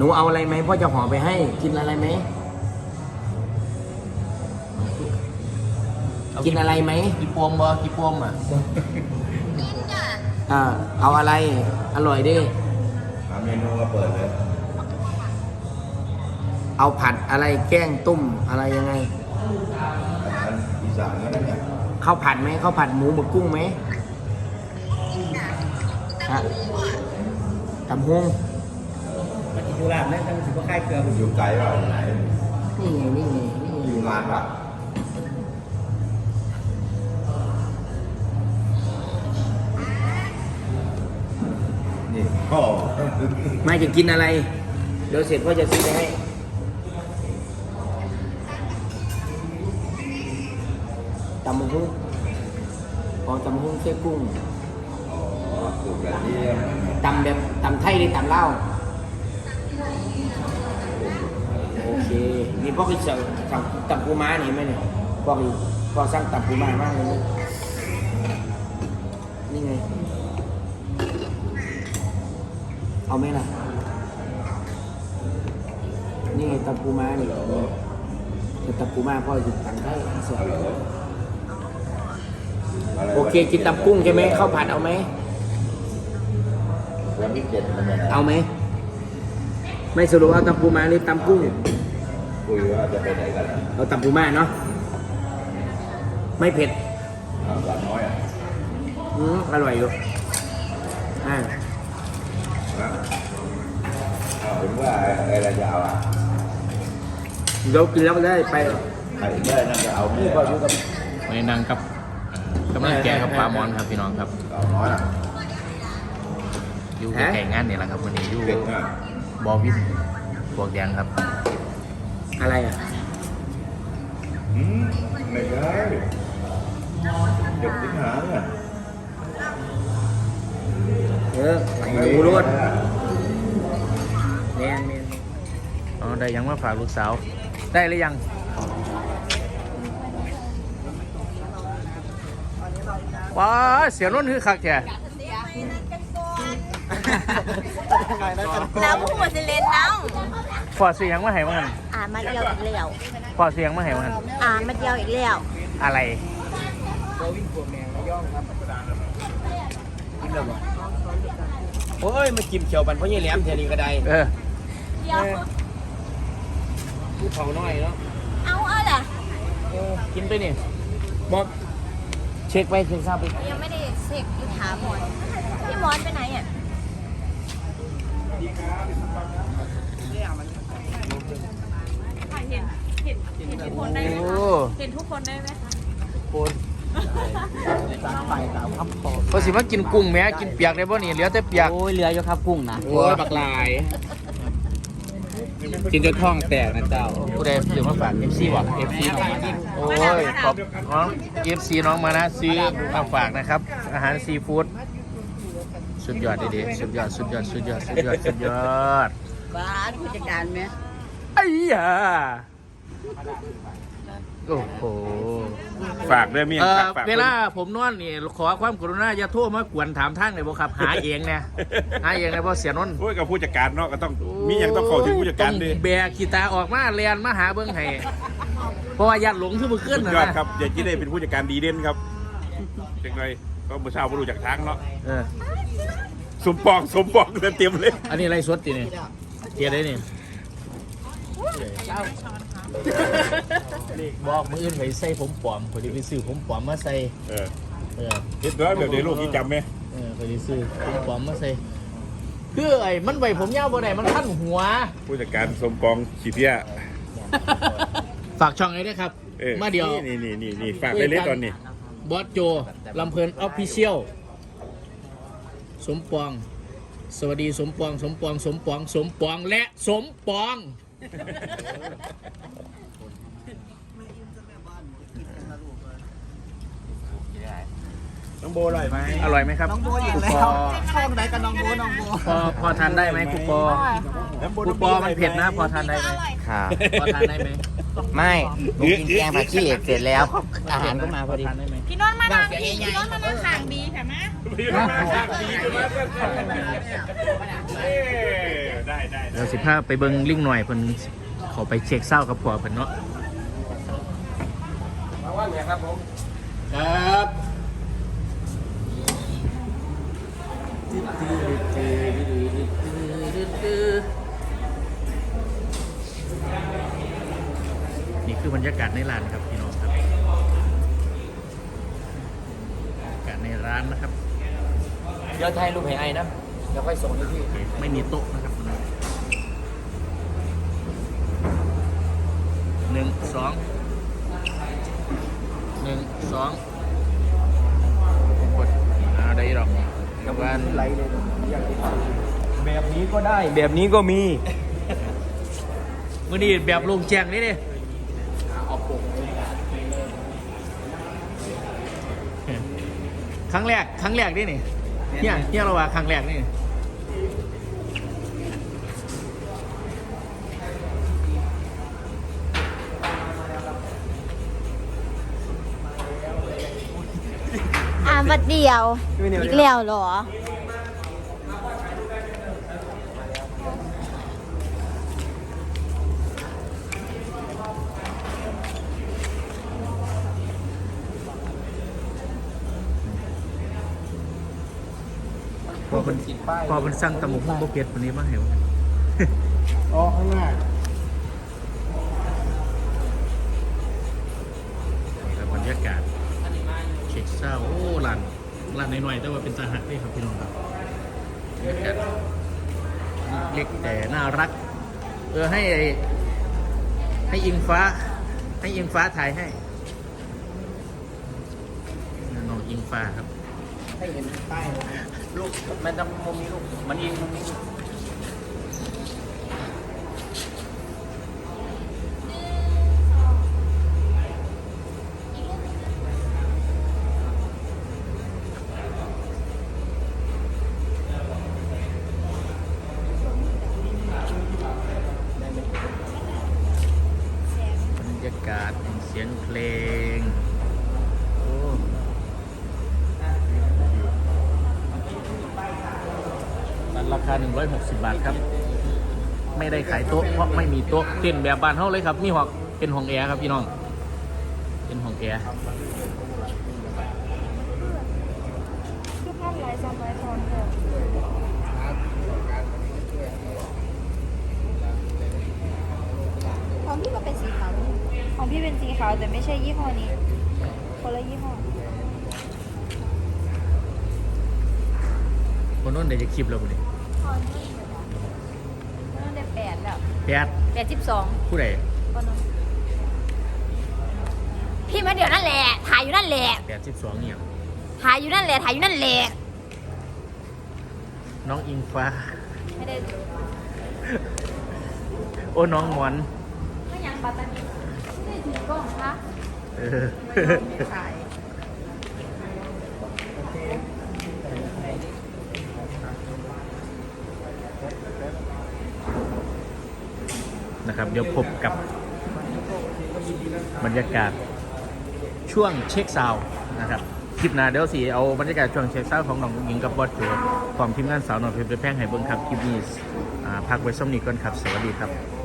หนูเอาอะไรไหมพ่อจะห่อไปให้กินอะไรไหมกินอะไรไหมกี่ปวมบ่กี่ปวมอะอ่าเอาอะไร อร่อยดิหาเมนูมาเปิดเลย เอาผัดอะไรแกล้งตุ้มอะไรยังไงอาหารอีสานนั่นเนี่ยข้าวผัดไหมข้าวผัดหมูหมึกกุ้งไหมฮะตำฮง มากินยูราบนะท่านสิบว่าค่ายเกลืออยู่ไกลเปล่าอยู่ไหนนี่ไงนี่ไงนี่อไงยู่งานป่ะนี่พ่อไม่จะกินอะไร เดี๋ยวเสร็จพ่อจะซื้อไปให้ ตำมะฮุ่งพอตำมะฮุ่งเส้กุ้ง อ๋อสูตรแบบนี้ ตำแบบตำไทยหรือตำเล่าวโอ เคนี่พ่อคือสั่งสั่งตำปูม้านี่เห็นไหมเนี่ยพ่อคือพ่อสั่งตำปูม้ามากเลยนะนี่ไง เอาไหมล่ะ นี่ไงตำปูม้านี่แต่ตำปูม้าพ่อจะตำไทยเสียฮัลโหละไรโอเคกินตำกุ้งใช่ไหมข้าวผัดเอาไหมวันที่เจ็ดมันยังไงเอาไหม ไม่สรุปเอาตำปูม้าหรือตำกุ้ง คุยว่าจะไปไหนกันอะเอาตำปูม้าเนาะไม่เผ็ดอ่าหวานน้อยอะอืมอร่อยอยู่อ่านะอ้าวเห็นว่าอะไรจะเอาอะเดี๋ยวกินแล้วก็ได้ไป ใครได้นั่นจะเอาไม่นี่ได้พออยู่กับวันนี้นั่งกับเอ่อกำลังแกงกับปลาหมอนครับพี่น้องครับเอาน้อยอะอยู่ใกล้ๆงานนี่แหละครับวันนี้อยู่เด็กอะบอวินบวกแดงครับ อะไรอะอืมไม่ได้เด็กสิงหาเนี่ยเออหมูรสแมนแมนอ๋อได้ยังมาฝากลูกสาว ได้หรือยังว้าเสียนุ่นคือคักแกน้ำหัวสิเลนน้ พอเสียงมาให้มันำอ่ามาเดียวอีกแล้วพอเสียงมาให้มันอ่ามาเดียวอีกแล้วอะไรเราวิ่งขวดแมงระย่องครับกินแล้วบ่โอ้ยมากินเขียวปันเพราะยี่แหลมเทียนี้ก็ได้เออเดียวผู้เฒ่าน้อยเนาะเอาเอาล่ะเออกินไปนี่บอกเช็คไปเช็คทราบไปยังไม่ได้เช็คที่ถามหมอนพี่หมอนไปไหนอะเห็นเห็ นเห็นทุกคนได้ไหมโอ้คะ เห็นทุกคนได้ไหมคะ คนสามไปสามคำตอบพอสิมากินกุ้งแหม้กินเปียกได้บ่นี่เหลือแต่เปียกโอ้ยเรืออยู่ครับกุ้งนะโอ้ยบักลาย กินจนท้องแตกนะเจ้าผู้ใดซื้อมาฝาก FC บ่ FC น้องมานะโอ้ยขอบน้อง FC น้องมานะซื้อมาฝากนะครับ อาหารซีฟู้ดสุดยอดเด็ดๆสุดยอดสุดยอดสุดยอดสุดยอดสุดยอดบ้านผู้จัดการไหมไอ้ยา โอ้โห ฝากด้วยเมียเอ่อฝากฝากเวลาผมนอนนี่ขอความกรุณาอย่าโทรมากวนถามทางเลยบ่ครับ หาเองเนี่ยหาเองเลยบ่เสียนนท์โอ้ยกับผู้จัดการเนาะก็ต้องมีอย่างต้องเข้าถึงผู้จัดการดิ ต้องแบกขีตาออกมาเรียนมาหาเบิ้งให้เพราะว่าญาติหลงที่มือขึ้นสุดนะยอดนะ ครับอย่าคิดได้เป็นผู้จัดการดีเด่นครับจังเลยก็บูชาบรู้จากทางเนาะเออ สมปองสมปองเต็มเลยอันนี้อะไรสดตีนี่เกียร์ได้นี่ บอกมืออื่นไปใส่ผมปลอมพอดีไปซื้อผมปลอมมาใส่เออเออเฮ็ดแล้วเดี๋ยวเดี๋ยวลูกที่จำไหมเออพอดีซื้อผมปลอมมาใส่คือไอ้มันไว้ผมยาวบ่ได้มันขั้นหัว ผู้จัดการสมปองขีเทียฝากช่องไอ้ด้วยครับ ออมาเดียว นี่นี่นี่นี่ฝากได้เลยตอนนี้บอสโจลำเพลินออฟฟิเชียลสมปอง สวัสดีสมปอง สมปอง สมปอง สมปองและสมปอง น้องโบอร่อยไหมอร่อยไหมครับน้องโบอีกครูแล้ปวอช่องไหนกับน้องโบน้องโบพอพอทานได้ไหมครูปอน้ำโบครูปอมันเผ็ดนะพอทานได้ไหมค่ะพอทานได้ไหมไม่หนูกินแกงผักขี้เหล็กเสร็จแล้ว อาหารก็มาพอดี ทานได้ไหมพี่นนท์มานั่งพี่พี่นนท์มานั่งข้างบีค่ะมาได้ได้ได้เดี๋ยวสิพาไปเบิ่งลิงหน่อยเพิ่นเขาไปเช็คเศร้ากับผัวเพิ่นเนาะมาว่าไงครับผม ครับ นี่คือบรรยากาศในร้านครับพี่น้องครับบรรยากาศในร้านนะครับ เดี๋ยวถ่ายรูปให้ไอ้นะเดี๋ยวค่อยส่งให้พี่ไม่มีโต๊ะนะครับหนึ่งสองหนึ่งสองารไรเลยอยากไปแบบนี้ก็ได้ แบบนี้ก็มีมื่อนี้แบบลงแจงนี่ดิเอาปกครั้งแรกครั้งแรกนี่นี่เนี่ยเนี่ยเราว่าครั้งแรกนี่อ่านบัดเดียวอีกแล้วเหรอ พอเป็นติดป้ายพอเป็นสั่งตำหมกหุ่งโบเก็ตวันนี้มาเหวอ๋อข้างหน้านี่ครับบรรยากาศเช็คเศร้าโอ้ร้านร้านหน่อยๆแต่ว่าเป็นตาหักด้วยครับพี่น้องครับบรรยากาศเล็กแต่น่ารัก เออให้ให้อิงฟ้า ให้อิงฟ้าถ่ายให้น้องอิงฟ้าครับให้เห็นป้าย เลยลูกมัน ร้านราคา 160 บาทครับ ไม่ได้ขายโต๊ะเพราะไม่มีโต๊ะเต้นแบบบ้านเฮาเลยครับนี่หอกเป็นห้องแอร์ครับพี่น้อง เป็นห้องแอร์คือภาพไลฟ์ซ้ำไลฟ์ซ้อนเถอะของพี่ก็เป็นสีขาวนี่ของพี่เป็นสีขาวแต่ไม่ใช่ยี่ห้อนี้ คนละยี่ห้อ คนโน้นเดี๋ยวจะคลิปเราบุนี่คอ นนี่เหรอนั่นได้แปดแล้วแปดแปดสิบสองผู้ใดก็น้องพี่มาเดี๋ยวนั่นแหละ ถ่ายอยู่นั่นแหละแปดสิบสองเนี่ยถ่ายอยู่นั่นแหละ ถ่ายอยู่นั่นแหละ น้องอิงฟ้า ไม่ได้ โอ้น้องหมอนไม่ยังปัตตานีไม่ได้ถือกล้องคะเออ ถ่าย นะครับ เดี๋ยวพบกับบรรยากาศช่วงเช็คซาวนะครับคลิปหน้าเดี๋ยวสีเอาบรรยากาศช่วงเช็คซาวของน้องหญิงกับบอสโจความทีมงานสาวหน่อยเพชรแพงให้เบิ้งครับคลิปนี้พักไว้ส้มนี้ก่อนครับ สวัสดีครับ